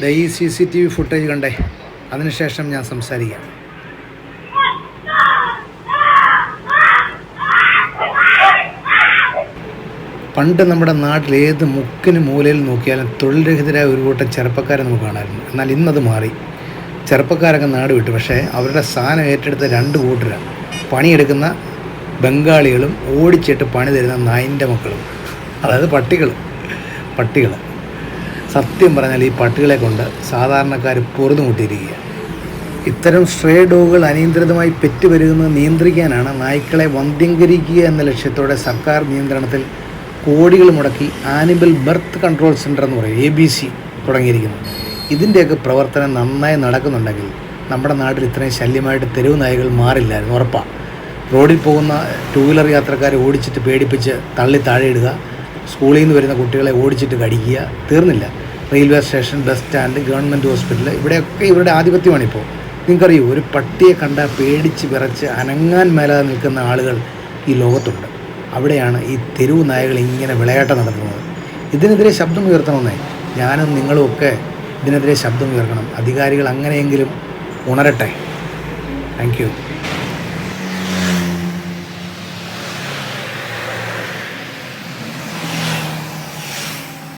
ദേ ഈ C C T V footage കണ്ടേ. അതിനുശേഷം ഞാൻ സംസാരിക്കാം. പണ്ട് നമ്മുടെ നാട്ടിൽ ഏത് മുക്കിന് മൂലയിൽ നോക്കിയാലും തൊഴിൽ രഹിതരായ ഒരു കൂട്ടം ചെറുപ്പക്കാരെ നമുക്ക് കാണാറുണ്ട് എന്നാൽ ഇന്നത് മാറി. ചെറുപ്പക്കാരൊക്കെ നാട് വിട്ടു. പക്ഷേ അവരുടെ സ്ഥാനം ഏറ്റെടുത്ത രണ്ട് കൂട്ടരാണ്. പണിയെടുക്കുന്ന ബംഗാളികളും ഓടിച്ചിട്ട് പണി തരുന്ന നായിന്റെ മക്കളും. അതായത് പട്ടികൾ പട്ടികൾ സത്യം പറഞ്ഞാൽ ഈ പട്ടികളെ കൊണ്ട് സാധാരണക്കാർ പൊറുതുമുട്ടിയിരിക്കുക. ഇത്തരം സ്ട്രേ ഡോഗുകൾ അനിയന്ത്രിതമായി പെറ്റുപെരുകുന്നത് നിയന്ത്രിക്കാനാണ് നായ്ക്കളെ വന്ധ്യംകരിക്കുക എന്ന ലക്ഷ്യത്തോടെ സർക്കാർ നിയന്ത്രണത്തിൽ കോടികൾ മുടക്കി ആനിമൽ ബർത്ത് കൺട്രോൾ സെന്റർ എന്ന് പറയും എ ബി സി തുടങ്ങിയിരിക്കുന്നത് ഇതിന്റെയൊക്കെ പ്രവർത്തനം നന്നായി നടക്കുന്നുണ്ടെങ്കിൽ നമ്മുടെ നാട്ടിൽ ഇത്രയും ശല്യമായിട്ട് തെരുവ് നായകൾ മാറില്ലായിരുന്നു ഉറപ്പാണ് റോഡിൽ പോകുന്ന ടൂ വീലർ യാത്രക്കാരെ ഓടിച്ചിട്ട് പേടിപ്പിച്ച് തള്ളി താഴെ ഇടുക സ്കൂളിൽ നിന്ന് വരുന്ന കുട്ടികളെ ഓടിച്ചിട്ട് കടിക്കുക തീർന്നില്ല. Railway station bus stand government hospital ഇവിടെയൊക്കെ ഇവരുടെ ആധിപത്യമാണിപ്പോൾ നിങ്ങൾക്കറിയൂ ഒരു പട്ടിയെ കണ്ട പേടിച്ച് വിറച്ച് അനങ്ങാൻ മേലാതെ നിൽക്കുന്ന ആളുകൾ ഈ ലോകത്തുണ്ട്. അവിടെയാണ് ഈ തെരുവ് നായകൾ ഇങ്ങനെ വിളയാട്ടം നടത്തുന്നത്. ഇതിനെതിരെ ശബ്ദം ഉയർത്തണമെന്നേ. ഞാനും നിങ്ങളും ഒക്കെ ഇതിനെതിരെ ശബ്ദം ഉയർത്തണം. അധികാരികൾ അങ്ങനെയെങ്കിലും ഉണരട്ടെ. താങ്ക്